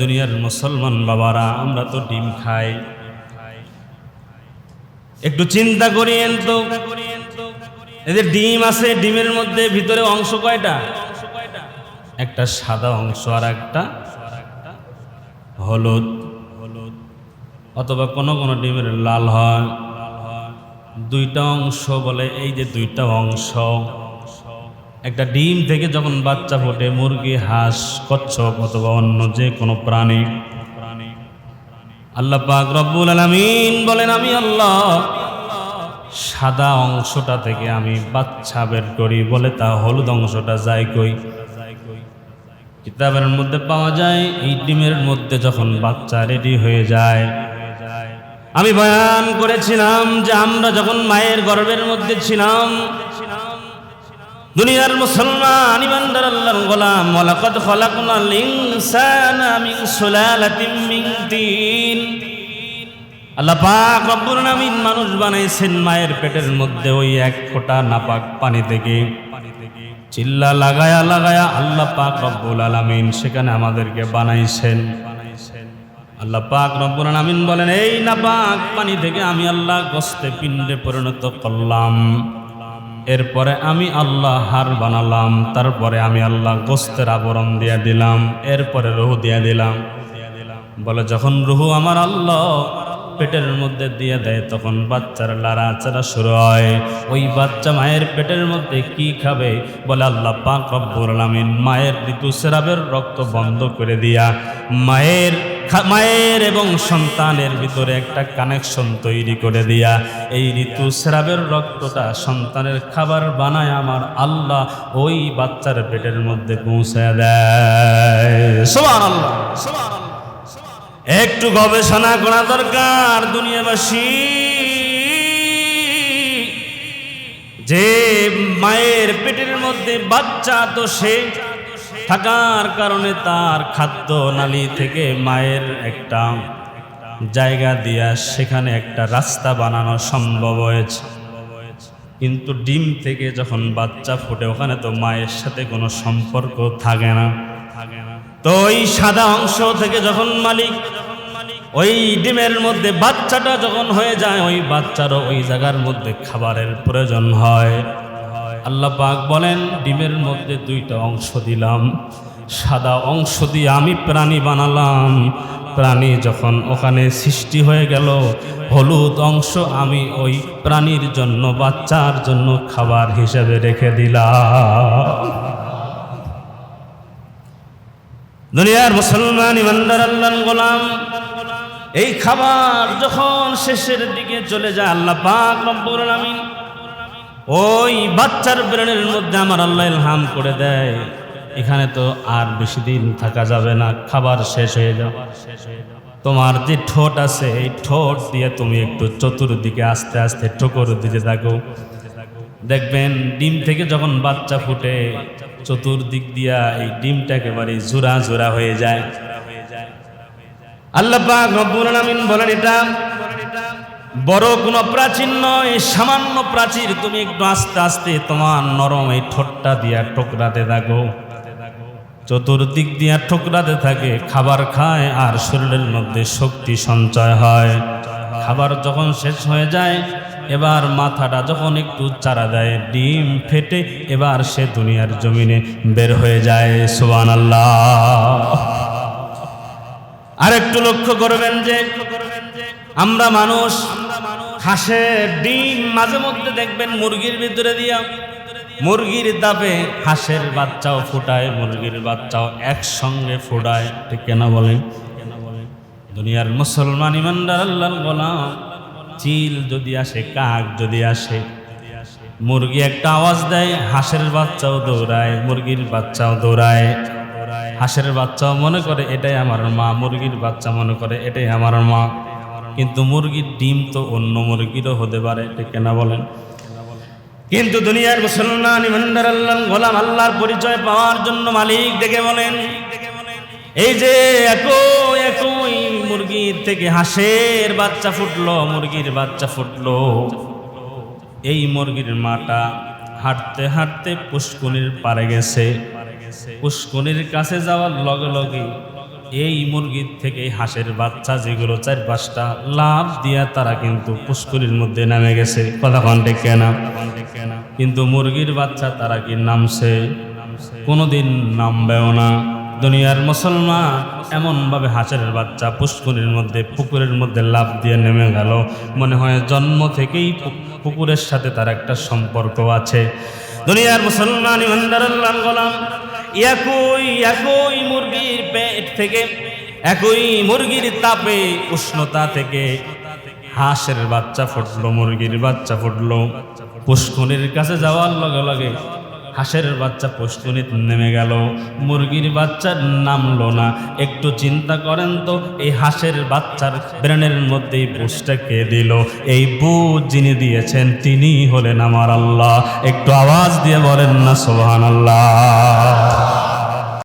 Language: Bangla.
দুনিয়ার মুসলমান বাবারা, আমরা তো ডিম খাই। একটু চিন্তা করিয়েন তো। এদের ডিম আছে, ডিমের মধ্যে ভিতরে অংশ কয়টা? একটা সাদা অংশ আর একটা হলুদ হলুদ। অথবা কোনো কোনো ডিমের লাল হয়। দুইটা অংশ বলে, এই যে দুইটা অংশ। একটা ডিম থেকে যখন বাচ্চা ফোটে, মুরগি, হাঁস, কচ্ছপ অথবা অন্য যে কোনো প্রাণী, আল্লাহ পাক রব্বুল আলামিন বলেন, আমি আল্লাহ সাদা অংশটা থেকে আমি বাচ্চা বের করি বলে, তা হলুদ অংশটা যায় কই? কিতাবের মধ্যে পাওয়া যায়, এই ডিমের মধ্যে যখন বাচ্চা রেডি হয়ে যায়, আমি বয়ান করেছিলাম যে আমরা যখন মায়ের গর্ভের মধ্যে ছিলাম দুনিয়ার মুসলমান, ইমানদার আল্লাহর গোলাম, ওয়ালাকাদ খলাকনাল ইনসানা মিন সুলালাতিন মিন তিন। আল্লাহ পাক রব্বুল আলামিন মানুষ বানাইছেন মায়ের পেটের মধ্যে ওই এক ফোঁটা নাপাক পানি থেকে। চিল্লা লাগায়া লাগায়া আল্লাহ পাক রব্বুল আলামিন সেখানে আমাদেরকে বানাইছেন। আল্লাহ পাক রব্বুল আলামিন বলেন, এই নাপাক পানি থেকে আমি আল্লাহ গোস্তে পিণ্ডে পরিণত করলাম। এরপরে আমি আল্লাহ হার বানালাম, তারপরে আমি আল্লাহ গোস্তের আবরণ দিয়া দিলাম, এরপরে রুহু দিয়া দিলাম। বলে, যখন রুহু আমার আল্লাহ পেটের মধ্যে দিয়ে দেয়, তখন বাচ্চার লাড়াচাড়া শুরু হয়। ওই বাচ্চা মায়ের পেটের মধ্যে কি খাবে? বলে, আল্লাহ পাক রব্বুল আলামিন মায়ের ঋতুস্রাবের রক্ত বন্ধ করে দিয়া, মায়ের মায়ের এবং সন্তানের ভিতরে একটা কানেকশন তৈরি করে দিয়া এই ঋতুস্রাবের রক্তটা সন্তানের খাবার বানায় আমার আল্লাহ ওই বাচ্চার পেটের মধ্যে পৌঁছায় দেয়। সুবহানাল্লাহ একটু গবেষণা করা দরকার দুনিয়াবাসী। যে মায়ের পেটের মধ্যে বাচ্চা তো সে থাকার কারণে তার খাদ্য নালী থেকে মায়ের একটা জায়গা দিয়া সেখানে একটা রাস্তা বানানো সম্ভব হয়েছে। কিন্তু ডিম থেকে যখন বাচ্চা ফুটে, ওখানে তো মায়ের সাথে কোনো সম্পর্ক থাকে না। তো ওই সাদা অংশ থেকে যখন মালিক, ওই ডিমের মধ্যে বাচ্চাটা যখন হয়ে যায়, ওই বাচ্চারও ওই জায়গার মধ্যে খাবারের প্রয়োজন হয়। আল্লাহ পাক বলেন, ডিমের মধ্যে দুইটা অংশ দিলাম। সাদা অংশ দিয়ে আমি প্রাণী বানালাম। প্রাণী যখন ওখানে সৃষ্টি হয়ে গেল, হলুদ অংশ আমি ওই প্রাণীর জন্য, বাচ্চার জন্য খাবার হিসেবে রেখে দিলাম। দুনিয়ার মুসলমান, ইমানদার আল্লাহ গোলাম, এই খাবার যখন শেষের দিকে চলে যায়, আল্লাহ পাক রব্বুল আলামিন ওই বাচ্চার ব্রেনের মধ্যে আমার আল্লাহ ইলহাম করে দেয়। এখানে তো আর বেশি দিন থাকা যাবে না, খাবার শেষ হয়ে যাবে। তোমার যে ঠোঁট আছে, এই ঠোঁট দিয়ে তুমি একটু চতুর্দিকে আস্তে আস্তে ঠোকর দিতে থাকো। দেখবেন ডিম থেকে যখন বাচ্চা ফুটে, চতুর্দিক দিয়া এই ডিমটা একেবারে জোড়া জোড়া হয়ে যায়। আল্লাহ পাক রব্বুল বলেন এটা বড় কোনো প্রাচীর নয়, সামান্য প্রাচীর। তুমি একটু আস্তে আস্তে তোমার নরম এই ঠোঁটটা দিয়া ঠোকরাতে থাকো। চতুর্দিক দিয়া ঠোকরাতে থাকে, খাবার খায় আর শরীরের মধ্যে শক্তি সঞ্চয় হয়। খাবার যখন শেষ হয়ে যায়, এবার মাথাটা যখন একটু চারা দেয়, ডিম ফেটে এবার সে দুনিয়ার জমিনে বের হয়ে যায় সুবান আর একটু লক্ষ্য করবেন যে আমরা মানুষ হাঁসের ডিম মাঝে মধ্যে দেখবেন মুরগির ভিতরে দিয়া। মুরগির দাপে হাঁসের বাচ্চাও ফুটায়, মুরগির বাচ্চাও একসঙ্গে ফুটায়। ঠিক কেন বলেন? দুনিয়ার মুসলমান ইমানদার আল্লাহ গোলাম। চিল যদি আসে, কাক যদি আসে, মুরগি একটা আওয়াজ দেয়, হাঁসের বাচ্চাও দৌড়ায়, মুরগির বাচ্চাও দৌড়ায়। হাঁসের বাচ্চাও মনে করে, এটাই আমার মা। মুরগির বাচ্চা মনে করে, এটাই আমার মা। কিন্তু মুরগির ডিম তো অন্য মুরগিরও হতে পারে ঠিক কেনা বলেন। কিন্তু দুনিয়ার মুসলমান ইমানদার আল্লাহ, গোলাম আল্লাহর পরিচয় পাওয়ার জন্য মালিক ডেকে বলেন, এই যে একই একই মুরগির থেকে হাঁসের বাচ্চা ফুটলো, মুরগির বাচ্চা ফুটলো, এই মুরগির মাটা হাঁটতে হাঁটতে পুষ্কুনির পারে গেছে। পুষ্কুনির কাছে যাওয়ার লগে লগে এই মুরগির থেকে হাঁসের বাচ্চা, যেগুলো চার পাঁচটা লাভ দিয়া তারা কিন্তু পুষ্করির মধ্যে নামে গেছে। কথা কন্টে কেনা? কিন্তু মুরগির বাচ্চা তারা কি নামছে? কোনোদিন নামবেও না। দুনিয়ার মুসলমান এমনভাবে হাঁসের বাচ্চা পুষ্করির মধ্যে, পুকুরের মধ্যে লাভ দিয়ে নেমে গেল। মনে হয় জন্ম থেকেই পুকুরের সাথে তার একটা সম্পর্ক আছে। দুনিয়ার মুসলমান, ইমানদার গোলাম একই একই মুরগির পেট থেকে, একই মুরগির তাপে উষ্ণতা থেকে হাঁসের বাচ্চা ফুটলো, মুরগির বাচ্চা ফুটলো। পুষ্কনির কাছে যাওয়ার লগে লগে হাঁসের বাচ্চা পুষ্কনিতে নেমে গেল। মুরগির বাচ্চার নামলো না একটু চিন্তা করেন তো, এই হাঁসের বাচ্চার ব্রেনের মধ্যেই বুঝটা কে দিল? এই বুঝ যিনি দিয়েছেন তিনি হলেন আমার আল্লাহ। একটু আওয়াজ দিয়ে বলেন না সোহান আল্লাহ